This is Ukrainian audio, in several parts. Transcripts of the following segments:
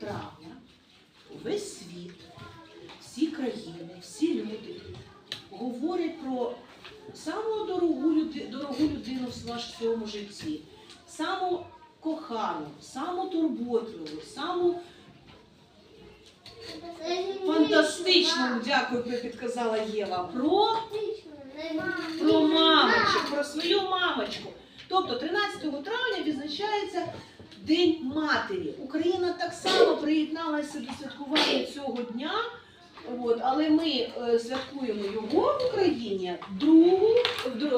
травня весь світ, всі країни, всі люди говорять про саму дорогу, дорогу людину в своєму житті, саму кохану, саму турботливу, саму фантастичну, дякую, підказала Єва, про про мамочку, про свою мамочку. Тобто 13 травня відзначається День матері. Україна так само приєдналася до святкування цього дня. От, але ми е, святкуємо його в Україні другу,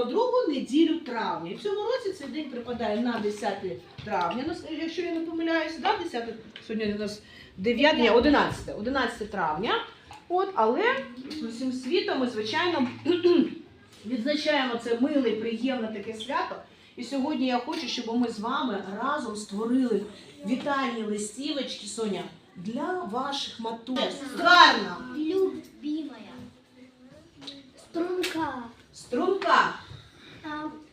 другу неділю травня. І в цьому році цей день припадає на 10 травня, якщо я не помиляюся, да? 10, сьогодні у нас 9, ні, 11, 11 травня. От, але з усім світом ми, звичайно, відзначаємо це миле, приємне таке свято. І сьогодні я хочу, щоб ми з вами разом створили вітальні листівочки, Соня, для ваших матусь. Гарно! Любимая. Струнка. Струнка,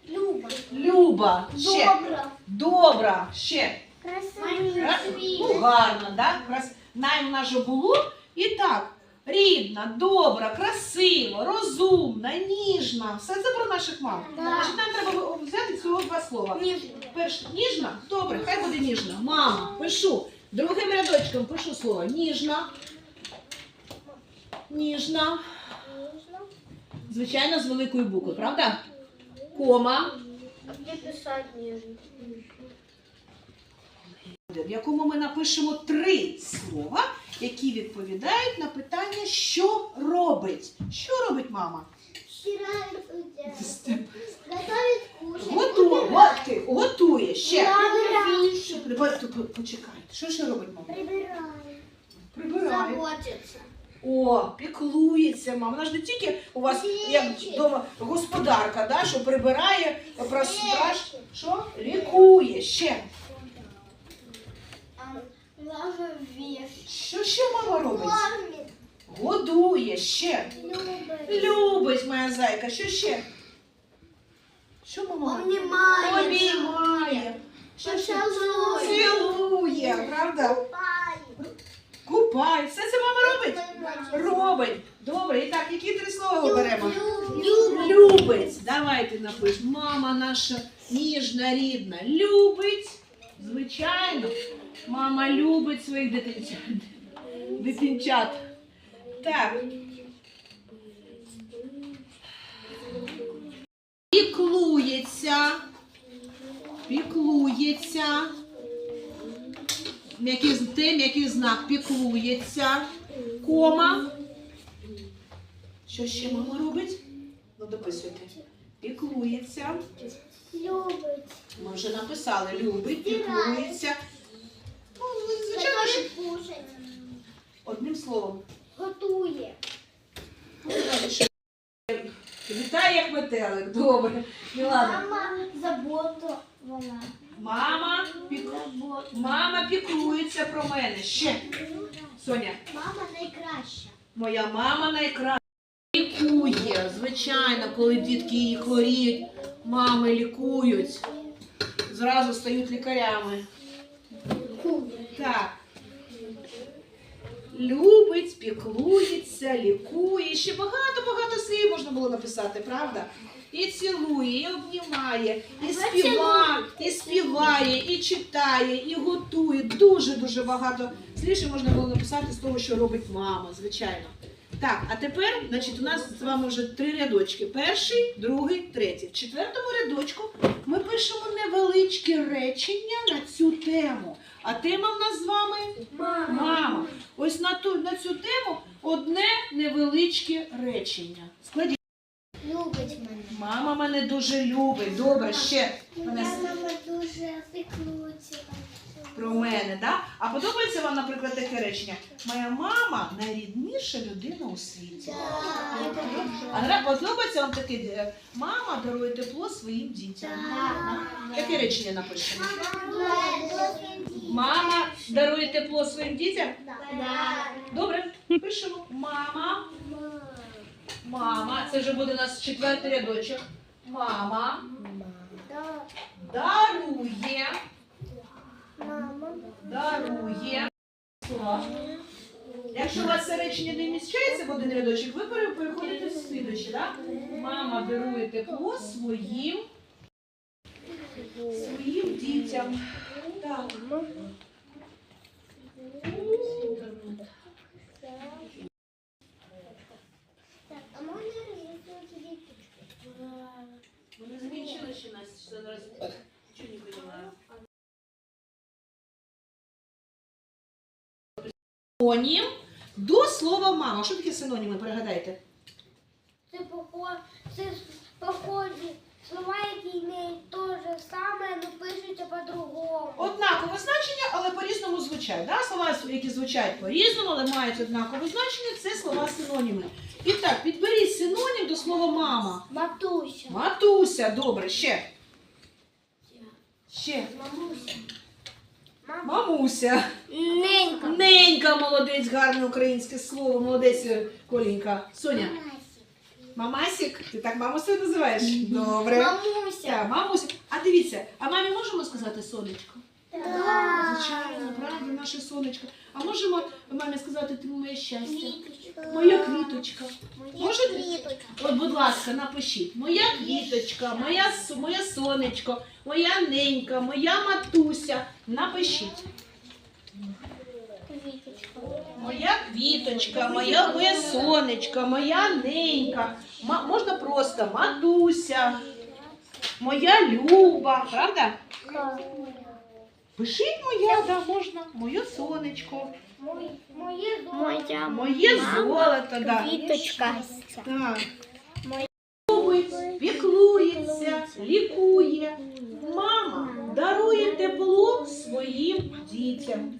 Люба. Люба, ще Добра. добра, ще Красивая. Раз- ну, гарно, да? Крас... Найм наше було. І так, рідна, добра, красива, розумна, ніжна. Все це про наших мам. Да. Значить, нам треба взяти всього два слова. Нежная. Перш ніжна? Добре, хай буде ніжна. Мама, пишу. Другим рядочком пишу слово ніжна. Ніжна. Звичайно, з великої букви, правда? Кома. А где писать нежно? в якому ми напишемо три слова, які відповідають на питання, що робить. Що робить мама? Кушать. Готує. Готує. Ще. Прибирає. Почекайте. Що ще робить мама? Прибирает. Прибирає. Заботится. О, піклується мама. Вона ж не тільки у вас як вдома господарка, да, що прибирає, прас- що? Лікує. Ще. Що ще мама робить? Годує. Ще. Любит. Любить моя зайка. Що ще? Що мама робить? Обіймає. Що ще? Цілує, правда? Купает. Купає. Все це мама робить? Робить. Добре. І так, які три слова оберемо? Любит. Любить. Давайте напишемо. Мама наша ніжна, рідна. Любить. Мама любить своїх дитинчат. Дитинчат. Так. Піклується. Піклується. М'який, те, м'який знак піклується. Кома. Що ще мама робить? Ну, дописуйте. Піклується. Любит. Ми вже написали. Любить, піклується. Ну, звичайно, що кушать. одним словом. Готує. Вітає як метелик. Добре. Мілана. Мама забота вона. Мама, пік... Забота. Мама піклується про мене. Ще. Соня. Мама найкраща. Моя мама найкраща. Лікує, звичайно, коли дітки її хворіють, мами лікують. Зразу стають лікарями. Так. Любить, піклується, лікує. Ще багато-багато слів можна було написати, правда? І цілує, і обнімає, і співає, і співає, і читає, і готує. Дуже-дуже багато слів ще можна було написати з того, що робить мама, звичайно. Так, а тепер, значить, у нас з вами вже три рядочки. Перший, другий, третій. В четвертому рядочку ми пишемо невеличкі речення на цю тему. А тема в нас з вами мама. мама. Ось на ту на цю тему одне невеличке речення. Складіть. Любить мене. Мама мене дуже любить. Добре, ще мене Мама дуже піклується. про мене, да? А подобається вам, наприклад, таке речення? Моя мама найрідніша людина у світі. А подобається вам таке мама дарує тепло своїм дітям. Яке речення напишемо? Мама дарує тепло своїм дітям. Добре, пишемо. Мама. Мама. Це вже буде у нас четвертий рядочок. Мама дарує, Мама. дарує Якщо у вас це речення не вміщається в один рядочок, ви переходите в слідуючий, так? Мама дарує тепло своїм своїм дітям. Так. Так, а можна рисувати? Вони закінчили ще нас зараз. Нічого не розумію. Синонім до слова мама. Що таке синоніми? Пригадайте. Це похоже, це похожі слова, які мають те же саме, але пишуться по-другому. Однакове значення, але по-різному звучать. Да? Слова, які звучать по-різному, але мають однакове значення, це слова синоніми. І так, підберіть синонім до слова мама. Матуся. Матуся, добре, ще. Ще. Мамуся. Мамуся. Ненька. Ненька, молодець, гарне українське слово. Молодець, Колінька. Соня. Мамасік, ти так маму свою називаєш? Добре. Мамуся. Так, мамуся. А дивіться, а мамі можемо сказати сонечко? Да. Звичайно, правда, наше сонечко. А можемо мамі сказати, ти моє щастя? Квіточка. Моя квіточка. Моя Можете? квіточка. От, будь ласка, напишіть. Моя квіточка, моя, с- моє сонечко, моя ненька, моя матуся. Напишіть. Квіточка. Моя квіточка, моя, моє сонечко, моя ненька. Можна просто матуся, моя люба, правда? Пишіть моя, да, можна. Моє сонечко, Моє Моя моє золото, да. квіточка. Так. Любить, піклується, лікує. Мама дарує тепло своїм дітям.